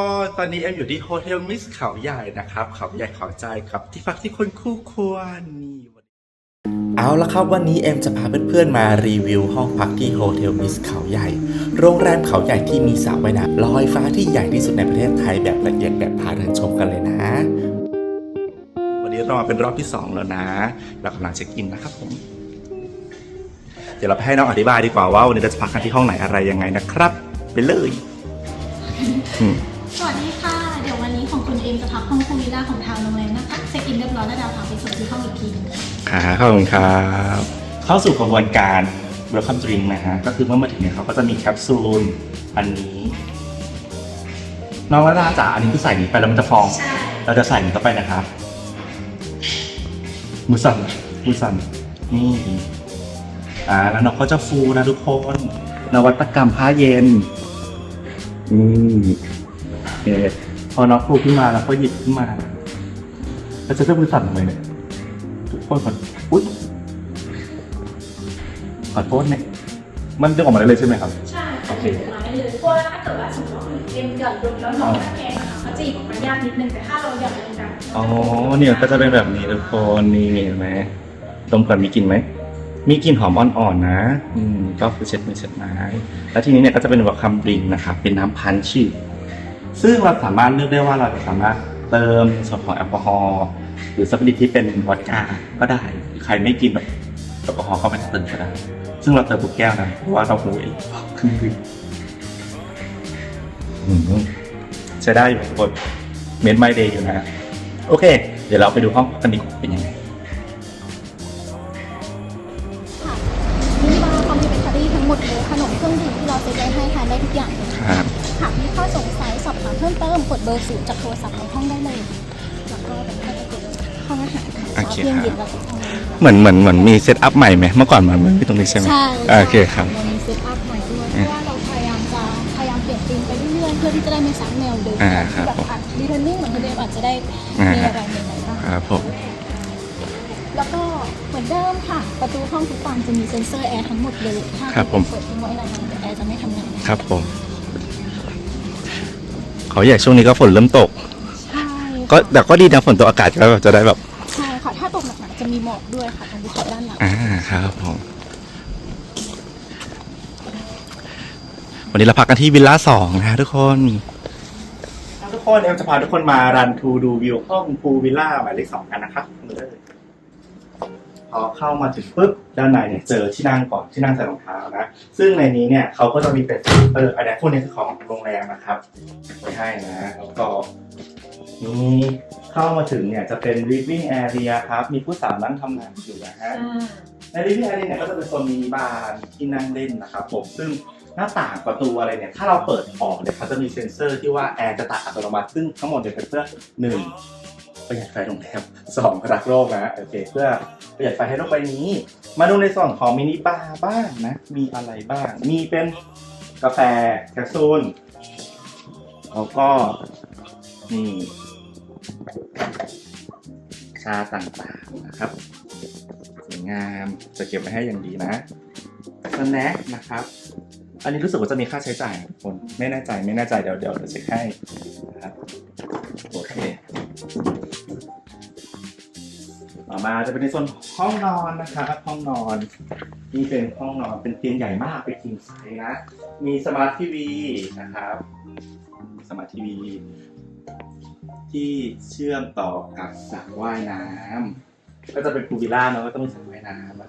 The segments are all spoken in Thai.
ก็ตอนนี้เอ็มอยู่ที่โฮเทลมิสเขาใหญ่นะครับ เขาใหญ่เขาใจกับที่พักที่คนคู่ควรนี่เอาละครับวันนี้เอ็มจะพาเพื่อนๆมารีวิวห้องพักที่โฮเทลมิสเขาใหญ่ โรงแรมเขาใหญ่ที่มีสระว่ายน้ำลอยฟ้าที่ใหญ่ที่สุดในประเทศไทยแบบละเอียดแบบพาเดินชมกันเลยนะ วันนี้เรามาเป็นรอบที่ 2 แล้วนะเรากำลังเช็คอินนะครับผมเดี๋ยวเราไปให้น้องอธิบายดีกว่าว่าวันนี้เราจะพักกันที่ห้องไหนอะไรยังไงนะครับ ไปเลย อืม สวัสดีค่ะ เดี๋ยววันนี้ของคุณเอมจะพักห้องพูลวิลล่าของทางโรงแรมนะคะเช็คอินเรียบร้อยแล้วเดาวพาไปส่งที่ห้องอีกทีหนึงค่ะ ค่ะขอบคุณครับ เข้าสู่กระบวนการ welcome drink นะฮะ ก็คือเมื่อมาถึงเนี่ยเขาก็จะมีแคปซูล อันนี้ น้องวราจ๋าอันนี้คือใส่นี้ไปแล้วมันจะฟองใช่เราจะใส่นี้ต่อไปนะครับ มือสั่นมือสั่นนี่ อ่า แล้วน้องก็จะฟูนะทุกคน นวัตกรรมผ้าเย็นอืมโอ เคพอน้องฟูขึ้นมาแล้วก็หยิบขึ้นมา แล้วจะเริ่มมือสั่นทำไมเนี่ยทุกคนขออุ๊ยขอโทษเนี่ยมันจะออกมาได้เลยใช่ไหมครับ ใช่โอเคมาได้เลยเพราะว่าถ้าเกิดว่าสมมติว่าคุณเอมหย่อนลงแล้วน้องหน้าแกงอะค่ะเขาจะหยิบออกมายากนิดนึงแต่ถ้าเราหย่อนลงกันอ๋อเนี่ยก็จะเป็นแบบนี้ทุกคนนี่เห็นไหมดมก่อนมีกลิ่นไหมมีกลิ่นหอมอ่อนๆนะ อืมก็คือเช็ดมือเช็ดไม้ แล้วทีนี้เนี่ยก็จะเป็นแบบคัมบริงนะครับ เป็นน้ำพันธุ์ชื่อ ซึ่งเราสามารถเลือกได้ว่าเราจะสามารถเติมส่วนของแอลกอฮอล์หรือสปิริตที่เป็นวอดก้าก็ได้ ใครไม่กินแบบแอลกอฮอล์ก็ไม่ต้องเติมก็ได้ ซึ่งเราเติมทุกแก้วนะเพราะว่าเรารู้เองครึ่งดื่มอืมใช้ได้อยู่ทุกคนเมนไมเดย์อยู่นะโอเค เดี๋ยวเราไปดูห้องกันดีกว่าเป็นยังไงค่ะมินิบาร์คอมพลีเมนทารี่ทั้งหมดเลยขนมเครื่องดื่มที่เราเซ็ตไว้ให้ทานได้ทุกอย่างเลยครับหากมีข้อสงสัยสอบถาม เพิ่มเติมกดเบอร์ศูนย์จากโทรศัพท์ในห้องได้เลยแล้วก็เป็นก็จะเป็นห้องอาหารค่ะโอเคเย็นครับ เย็นเราจะทำ เหมือนเหมือนเหมือนมีเซตอัพใหม่ไหมเมื่อก่อนมันไม่มีตรงนี้ใช่ไหมใช่โอเคครับ เรามีเซตอัพใหม่ด้วยเพราะว่าเราพยายามจะพยายามเปลี่ยนธีมไปเรื่อยๆเพื่อที่จะได้ไม่ซ้ำแนวเดิมอ่าครับแบบอะรีเทนนิ่งเหมือนเดิมอาจจะได้อ่า มีอะไรใหม่ๆบ้างครับผม แล้วก็เหมือนเดิมค่ะ ประตูห้องทุกฝั่งจะมีเซ็นเซอร์แอร์ทั้งหมดเลยถ้าครับผม เปิดทิ้งไว้นานๆแอร์จะไม่ทำงานครับผม เขาอยากช่วงนี้ก็ฝนเริ่มตก ใช่ก็แต่ก็ดีนะฝนตกอากาศก็แบบจะได้แบบ ใช่ค่ะ ถ้าตกหนักๆจะมีหมอกด้วยค่ะตรงภูเขาด้านหลัง อ่าครับผม วันนี้เราพักกันที่วิลล่าสองนะฮะทุกคนทุกคนเอ็มจะพาทุกคนมารันทูดูวิวห้องพูวิลล่าหมายเลขสองกันนะครับเลย พอเข้ามาถึงปุ๊บด้านในเนี่ยเจอที่นั่งก่อนที่นั่งใส่รองเท้านะ ซึ่งในนี้เนี่ยเขาก็จะมีเป็นเอออันนี้พวกนี้คือของโรงแรมนะครับไว้ให้นะแล้วก็นี่เข้ามาถึงเนี่ยจะเป็น living area ครับ มีผู้สาวนั่งทำงานอยู่นะฮะในลิฟต์แอร์เนี่ยก็จะเป็นโซนมินิบาร์ที่นั่งเล่นนะครับผมซึ่งหน้าต่างประตูอะไรเนี่ย ถ้าเราเปิดออกเนี่ยเขาจะมีเซ็นเซอร์ที่ว่าแอร์จะตัดอัตโนมัติซึ่งทั้งหมดเนี่ยเป็นเพื่อหนึ่ง ประหยัดไฟโรงแรมสองรักโลกนะโอเคเพื่อประหยัดไฟให้โลกใบนี้ มาดูในส่วนของมินิบาร์บ้างนะมีอะไรบ้าง มีเป็นกาแฟแคปซูลแล้วก็นี่ชาต่างๆนะครับสวยงามจะเก็บไว้ให้อย่างดีนะสแน็คนะครับ อันนี้รู้สึกว่าจะมีค่าใช้จ่ายคนไม่แน่ใจไม่แน่ใจเดี๋ยวเดี๋ยวเดี๋ยวเช็คให้นะครับโอเค มาจะเป็นในส่วนห้องนอนนะครับห้องนอน นี่เป็นห้องนอนเป็นเตียงใหญ่มากเป็นคิงไซส์นะ มีสมาร์ททีวีนะครับสมาร์ททีวีที่เชื่อมต่อกับสระว่ายน้ำก็จะเป็นพูลวิลล่าเนอะก็ต้องมีสระว่ายน้ำอะ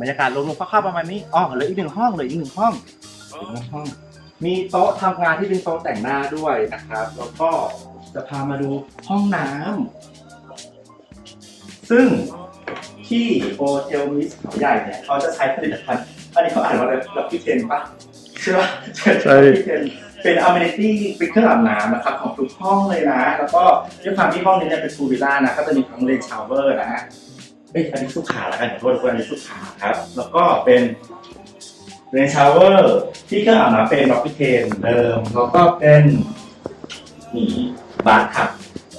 บรรยากาศรวมๆคร่าวๆประมาณนี้อ๋อเหลืออีกหนึ่งห้องเหลืออีกหนึ่งห้องอีกหนึ่งห้อง มีโต๊ะทำงานที่เป็นโต๊ะแต่งหน้าด้วยนะครับ แล้วก็จะพามาดูห้องน้ำซึ่งที่โอเทลมิสเขาใหญ่เนี่ยเขาจะใช้ผลิตภัณฑ์อันนี้เขาอ่านว่าอะไรลับพิเทนปะใช่ปะใช่ใช่ลับพิเทนเป็นอเมนิตี้เป็นเครื่องอาบน้ำนะครับของทุกห้องเลยนะ แล้วก็ด้วยความที่ห้องนี้เนี่ยเป็นพูลวิลล่านะก็จะมีทั้งเลนชาวเวอร์นะฮะเอ้ยอันนี้สุขาแล้วกันขอโทษทุกคนอันนี้สุขาครับ แล้วก็เป็น เลนชาวเวอร์ที่เครื่องอาบน้ำเป็นล็อกพิเทนเดิมแล้วก็เป็นนี่บาร์ครับ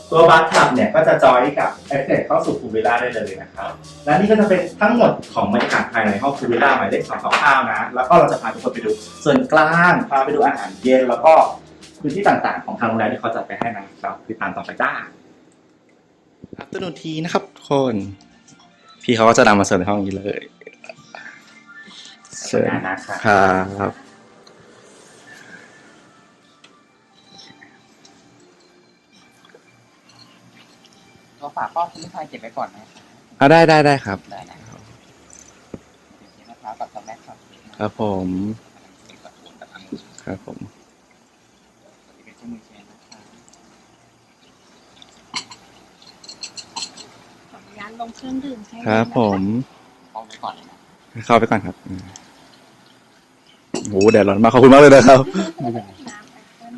ตัวบัสทับเนี่ยก็จะจอยกับเอฟเฟกเข้าสู่พูลวิลล่าได้เลยนะครับและนี่ก็จะเป็นทั้งหมดของบรรยากาศภายในห้องพูลวิลล่าหมายเลขสองคร่าวๆนะ แล้วก็เราจะพาทุกคนไปดู ส่วนกลางพาไปดูอาหารเย็นแล้วก็พื้นที่ต่างๆ ของทางโรงแรมที่เขาจัดไปให้นะครับติดตามต่อไปจ้าอัปเตอร์นูทีนะครับทุกคน พี่เขาก็จะนำมาเสิร์ฟในห้องนี้เลย เชิญนะครับครับก็ฝากข้อคุณลูกค้าเก็บไว้ก่อนนะครับอะได้ได้ได้ครับ ได้นะครับเดี๋ยวมะพร้าวกับช็อกโกแลตครับครับผมกับปูนกับอังุ่นครับผมเป็นเจ้ามือเชนนะครับขออนุญาตลงเครื่องดื่มให้ครับผมเอาไว้ก่อนเลยนะเข้าไปก่อนครับอืม โหแดดร้อนมากขอบคุณมากเลยนะครับไม่เป็นไรน้ำแอปเปิ้ล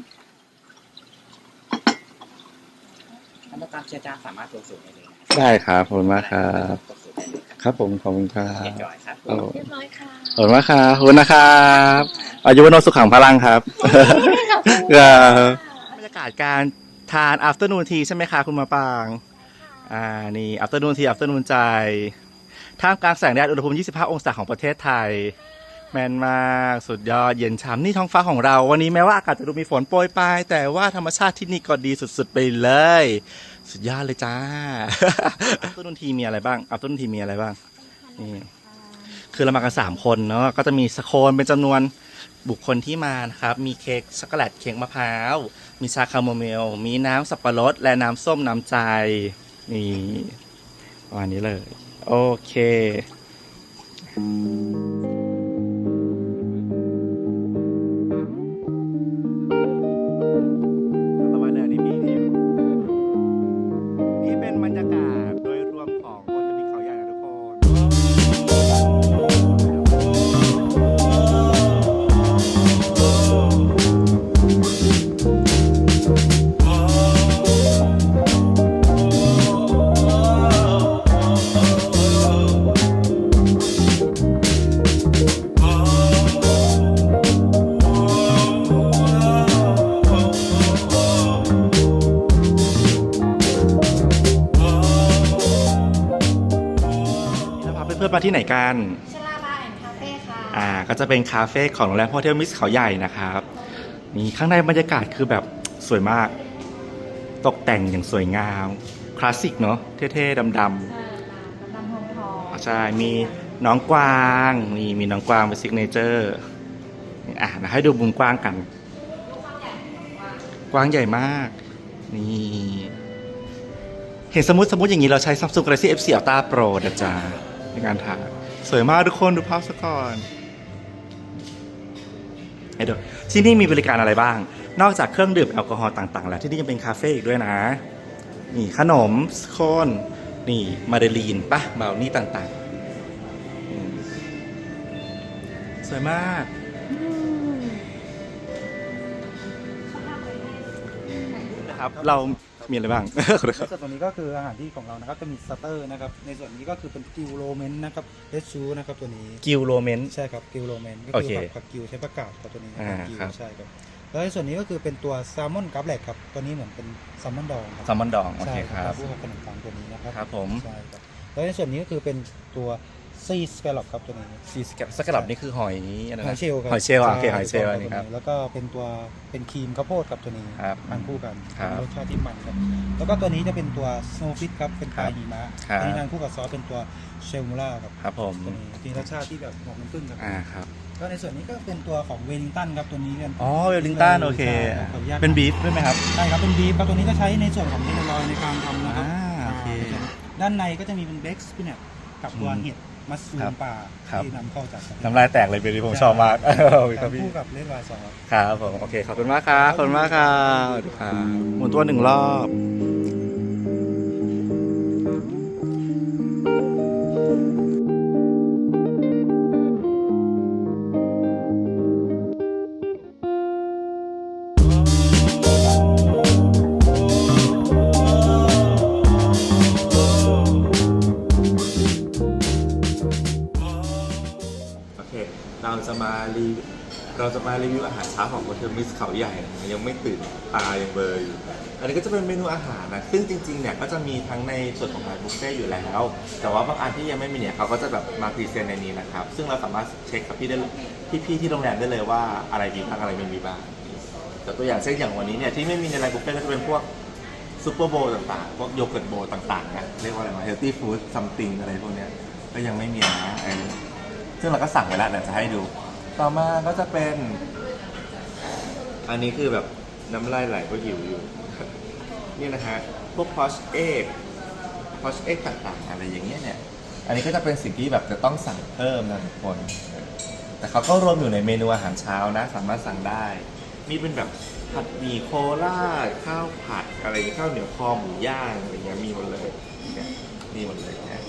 ถ้าต้องการเชียร์จานสามารถตัวสูงได้เลยนะได้ครับขอบคุณมากครับตัวสูงได้เลยครับครับผมขอบคุณครับเก็บจอยครับโอ้เรียบร้อยค่ะขอบคุณมากครับขอบคุณนะครับอายุวโนสุขังพลังครับขอบคุณครัค่ะบบรรยากาศการทาน afternoon tea ใช่ไหมคะคุณมาปาง อ่า นี่ afternoon tea afternoon ใจ ท่ามกลางแสงแดดอุณหภูมิ 25 องศาของประเทศไทย แมนมากสุดยอดเย็นฉ่ำนี่ท้องฟ้าของเรา วันนี้แม้ว่าอากาศจะดูมีฝนโปรยปลายแต่ว่าธรรมชาติที่นี่ก็ดีสุดๆไปเลย สุดยอดเลยจ้า afternoon tea มีอะไรบ้าง afternoon tea มีอะไรบ้างนี่คือเรามากันสามคนเนาะก็จะมีสโคนเป็นจำนวนบุคคลที่มานะครับ มีเค้กช็อกโกแลตเค้กมะพร้าว มีชาคาโมเมล มีน้ำสับปะรด และน้ำส้มน้ำใจ นี่ประมาณนี้เลย โอเค ที่ไหนกันชลาบาร์แอนด์คาเฟ่ค่ะอ่าก็จะเป็นคาเฟ่ของโรงแรมโฮเทลมิสเขาใหญ่นะครับนี่ข้างในบรรยากาศคือแบบสวยมาก ตกแต่งอย่างสวยงาม คลาสสิกเนาะเท่ๆดำดำดำหอมหอมๆใช่ มีน้องกวางนี่มีน้องกวางเป็นซิกเนเจอร์นี่อะเดี๋ยวให้ดูมุมกว้างกัน กว้างใหญ่มาก นี่ เห็นสมมติสมมติอย่างนี้เราใช้ Samsung Galaxy F4 Ultra Pro นะจ๊ะ ในการถ่ายสวยมากทุกคนดูภาพซะก่อนให้ดูที่นี่มีบริการอะไรบ้าง นอกจากเครื่องดื่มแอลกอฮอล์ต่าง ๆ แล้วที่นี่ยังเป็นคาเฟ่อีกด้วยนะ นี่ขนมสโคนนี่มาเดลีนปะเบลนี่ต่างๆอืมสวยมากนะครับเรา มีอะไรบ้างขอโทษครับส่วนตัวนี้ก็คืออาหารที่ของเรานะครับจะมีสเตอร์นะครับในส่วนนี้ก็คือเป็นกิวโรเมนนะครับเลสชูนะครับตัวนี้กิลโรเมนต์ใช่ครับกิวโรเมนก็โอคืเคอผักผักกิวใช้ผักกาดครับตัวนี้อ่าผักกิวครับ ใช่ครับแล้วในส่วนนี้ก็คือเป็นตัวแซลมอนกับแหลกครับตัวนี้เหมือนเป็นแซลมอนดองครับ แซลมอนดอง โอเคใช่ครับคู่กับขนมปังตัวนี้นะครับครับผม ใช่ครับแล้วในส่วนนี้ก็คือเป็นตัว ซีสแกลลอปครับตัวนี้ซีสแกสกลับนี่คือหอยอะไรนะหอยเชลล์ครับหอยเชลล์อะโอเคใช่หอยเชลล์ตัวอันนี้ครับ แล้วก็เป็นตัวเป็นครีมข้าวโพดกับตัวนี้ครับทานคู่กันครับรสชาติที่มันครับแล้วก็ตัวนี้จะเป็นตัวสโนว์ฟิตครับเป็นปลาครับหิมะครับ อันนี้ทานคู่กับซอสเป็นตัวเชลมูล่าครับครับผมตัวนี้มีรสชาติที่แบบหอมน้ำผึ้งครับอ่าครับก็ในส่วนนี้ก็เป็นตัวของเวลิงตันครับตัวนี้กันอ๋อเวลลิงตันโอเคใช่ครับขออนุญาตเป็นบีฟด้วยไหมครับใช่ครับเป็นบีฟครับตัวนี้ก็ใช้ในส่วนของเทคโนโลยีในการทำนะครับ อ่าโอเค ด้านในก็จะมีเป็นเบคสปินเนตกับตัวอืม เห็ด มัสซูครัมบป่าครับ ที่นำเข้าจากน้ำลายแตกเลยเป็นที่ผมชอบมากโอเคคทารับนพี่ คู่กับเลดวายซอส ครับผม โอเค ขอบคุณมากครับ ขอบคุณมากครับสวัสดีครับหมุนตัวหนึ่งรอบ เช้าขอมิสเขาใหญ่ยังไม่ตื่นตายังเบลออยู่อันนี้ก็จะเป็นเมนูอาหารนะซึ่งจริงๆเนี่ยก็จะมีทั้งในส่วนของร้านบุฟเฟ่ต์อยู่แล้ว แต่ว่าบางอันที่ยังไม่มีเนี่ยเขาก็จะแบบมาพรีเซนต์ในนี้นะครับ ซึ่งเราสามารถเช็คกับพี่ได้พี่ๆที่โรงแรมได้เลยว่าอะไรมีบ้างอะไรไม่มีบ้างแต่ตัวอย่างเช่นอย่างวันนี้เนี่ยที่ไม่มีในไลน์บุฟเฟ่ต์ก็จะเป็นพวกซูเปอร์โบว์ต่างๆ พวกโยเกิร์ตโบว์ต่างๆนะเรียกว่าอะไรมาเฮลตี้ฟู้ดซัมติงอะไรพวกเนี้ยก็ยังไม่มีนะซึ่งเราก็สั่งไว้แล้วเดี๋ยวจะให้ดู ต่อมาก็จะเป็น อันนี้คือแบบน้ำลายไหลก็หิวอยู่ นี่นะฮะพวกพอชเอ็กพอชเอ็กต่างๆ อะไรอย่างเงี้ยเนี่ย อันนี้ก็จะเป็นสิ่งที่แบบจะต้องสั่งเพิ่มนะทุกคน แต่เขาก็รวมอยู่ในเมนูอาหารเช้านะ สามารถสั่งได้ มีเป็นแบบผัดหมี่โคราชข้าวผัดอะไรข้าวเหนียวคอหมูย่างอะไรเงี้ยมีหมดเลยนี่ยมีหมดเลยนะ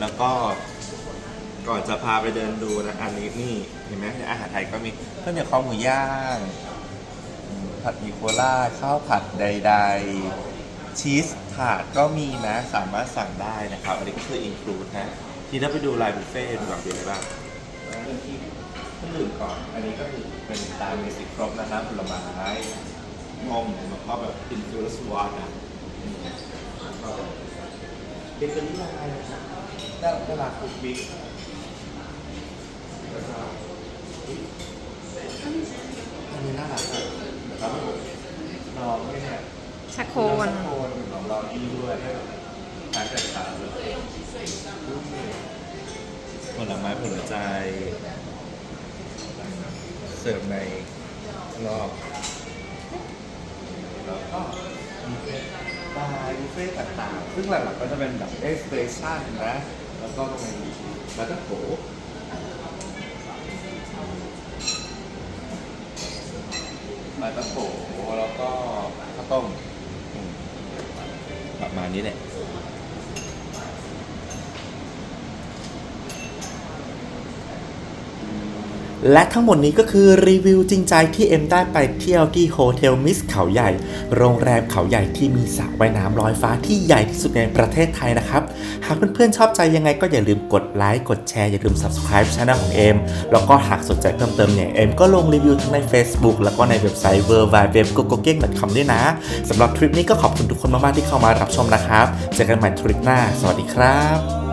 แล้วก็ ก่อนจะพาไปเดินดูนะอันนี้นี่เห็นไหมในอาหารไทยก็มีข้าวเหนียวคอหมูย่างอืมผัดหมี่โคราชข้าวผัดใดๆ ชีสถาดก็มีนะ สามารถสั่งได้นะครับ อันนี้ก็คืออินคลูดนะ ที่ถ้าไปดูไลน์บุฟเฟ่ต์ดูแบบมีอะไรบ้างเริ่มที่เครื่องดื่มก่อน อันนี้ก็คือเป็นตามเมสิครบนะน้ำผลไม้นมแล้วก็แบบอินฟิวสวานะแล้วก็เบเกอรี่อะไรนะครับด้านตลาดคุกบิ๊กแล้วก็ อันนี้น่ารักอะนะครับน้องเนี่ยชะโคโคนนโคนของเราอีด้วยทานแต่เช้าเลยผลไม้ผลใจ เสิร์ฟในรอบ แล้วก็มีเป็นบาร์บุฟเฟ่ต์ต่างๆ ซึ่งหลักๆก็จะเป็นแบบเอ็กซ์เพรสชั่นนะ แล้วก็ตรงนี้แล้วก็โถ มาตะโขแล้วก็ข้าวต้มอืมประมาณนี้แหละ และทั้งหมดนี้ก็คือรีวิวจริงใจที่เอ็มได้ไปเที่ยวที่โฮเทลมิสเขาใหญ่ โรงแรมเขาใหญ่ที่มีสระว่ายน้ำลอยฟ้าที่ใหญ่ที่สุดในประเทศไทยนะครับ หากเพื่อนๆชอบใจยังไงก็อย่าลืมกดไลค์กดแชร์อย่าลืม subscribe ช่องของเอ็มแล้วก็หากสนใจเพิ่มเติมเนี่ยเอ็มก็ลงรีวิวทั้งใน Facebook แล้วก็ในเว็บไซต์ w w w g o g o g e n g c o m ด้วยนะสำหรับทริปนี้ก็ขอบคุณทุกคนมากๆที่เข้ามารับชมนะครับเจอกันใหม่ทริปหน้า สวัสดีครับ